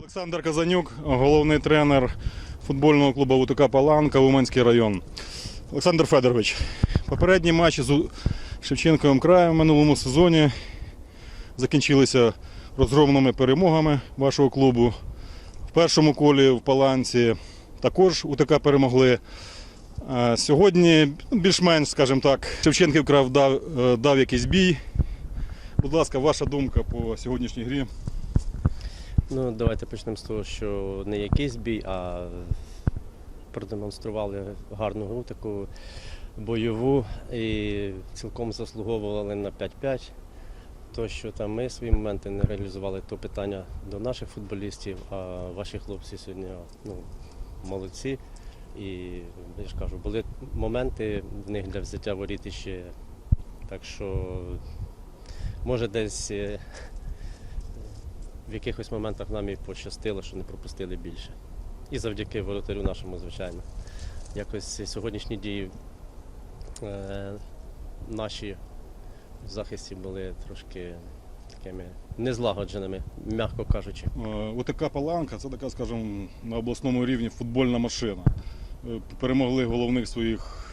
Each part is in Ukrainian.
Олександр Казанюк, головний тренер футбольного клубу УТК Паланка, Уманський район. Олександр Федорович, попередні матчі з Шевченковим краєм в минулому сезоні закінчилися розгромними перемогами вашого клубу. В першому колі в Паланці також УТК перемогли. Сьогодні ну, більш-менш, скажімо так, Шевченків крав дав, е, дав якийсь бій. Будь ласка, ваша думка по сьогоднішній грі. Ну, давайте почнемо з того, що не якийсь бій, а продемонстрували гарну гру, таку бойову і цілком заслуговували на 5-5. То, що там ми свої моменти не реалізували, то питання до наших футболістів, а ваші хлопці сьогодні ну, молодці. І я ж кажу, були моменти в них для взяття воріт ще. Так що, може, десь е, в якихось моментах нам і пощастило, що не пропустили більше. І завдяки воротарю нашому, звичайно. Якось сьогоднішні дії е, наші в захисті були трошки такими незлагодженими, м'яко кажучи. Е, УТК Паланка це така, скажімо, на обласному рівні футбольна машина. Е, Перемогли головних своїх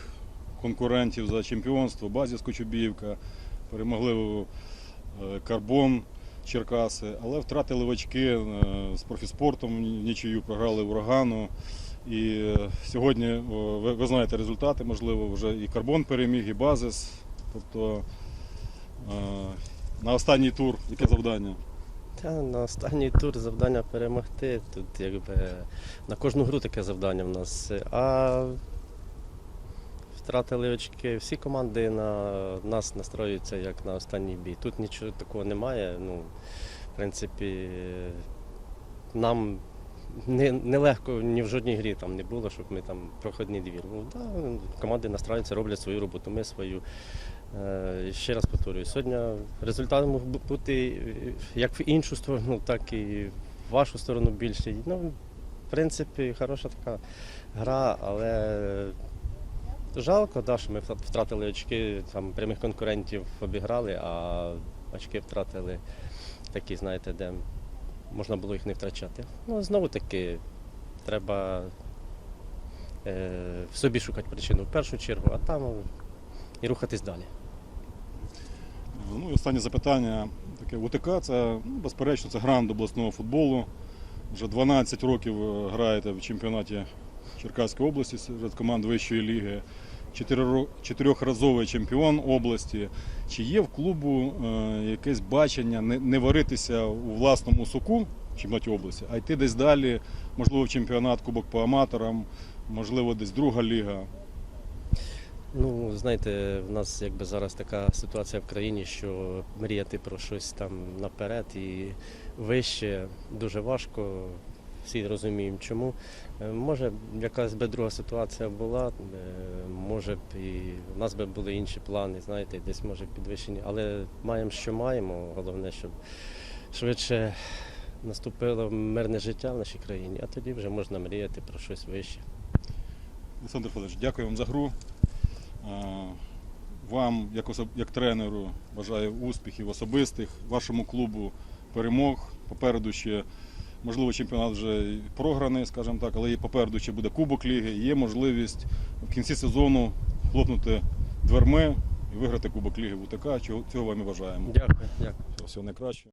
конкурентів за чемпіонство, Базіс Кочубіївка, перемогли е, Карбон Черкаси, але втратили очки е, з профіспортом нічию, програли урагану. І е, сьогодні ви, ви знаєте результати, можливо, вже і Карбон переміг, і Базис. Тобто е, на останній тур яке завдання? Та на останній тур завдання перемогти. Тут якби на кожну гру таке завдання в нас. А втратили очки. Всі команди на нас настроюються як на останній бій. Тут нічого такого немає. Ну, в принципі, нам не, нелегко ні в жодній грі там не було, щоб ми там проходний двір. Ну, да, команди настраюються, роблять свою роботу, ми свою. Е, Ще раз повторюю, сьогодні результат мог бути як в іншу сторону, так і в вашу сторону більше. Ну, в принципі, хороша така гра, але жалко, да, що ми втратили очки, там прямих конкурентів обіграли, а очки втратили такі, знаєте, де можна було їх не втрачати. Ну, знову таки, треба е, в собі шукати причину в першу чергу, а там і рухатись далі. Ну і останнє запитання. Таке УТК це ну, безперечно це грант обласного футболу. Вже 12 років е, граєте в чемпіонаті Черкаської області серед команд вищої ліги. Чотирьохразовий чемпіон області. Чи є в клубу е, якесь бачення не, варитися у власному соку в чемпіонаті області, а йти десь далі, можливо, в чемпіонат Кубок по аматорам, можливо, десь друга ліга. Ну, знаєте, в нас якби зараз така ситуація в країні, що мріяти про щось там наперед і вище дуже важко. Всі розуміємо, чому. Е, Може, якась би друга ситуація була, е, може б і в нас би були інші плани, знаєте, десь може підвищені. Але маємо, що маємо. Головне, щоб швидше наступило мирне життя в нашій країні, а тоді вже можна мріяти про щось вище. Олександр Федорович, дякую вам за гру. Е, Вам, як, як тренеру, бажаю успіхів особистих, вашому клубу перемог. Попереду ще, можливо, чемпіонат вже програний, скажімо так, але і попереду ще буде Кубок Ліги. Є можливість в кінці сезону хлопнути дверми і виграти Кубок Ліги в УТК. Чого- Цього вам і бажаємо. Дякую, дякую. Всього найкращого.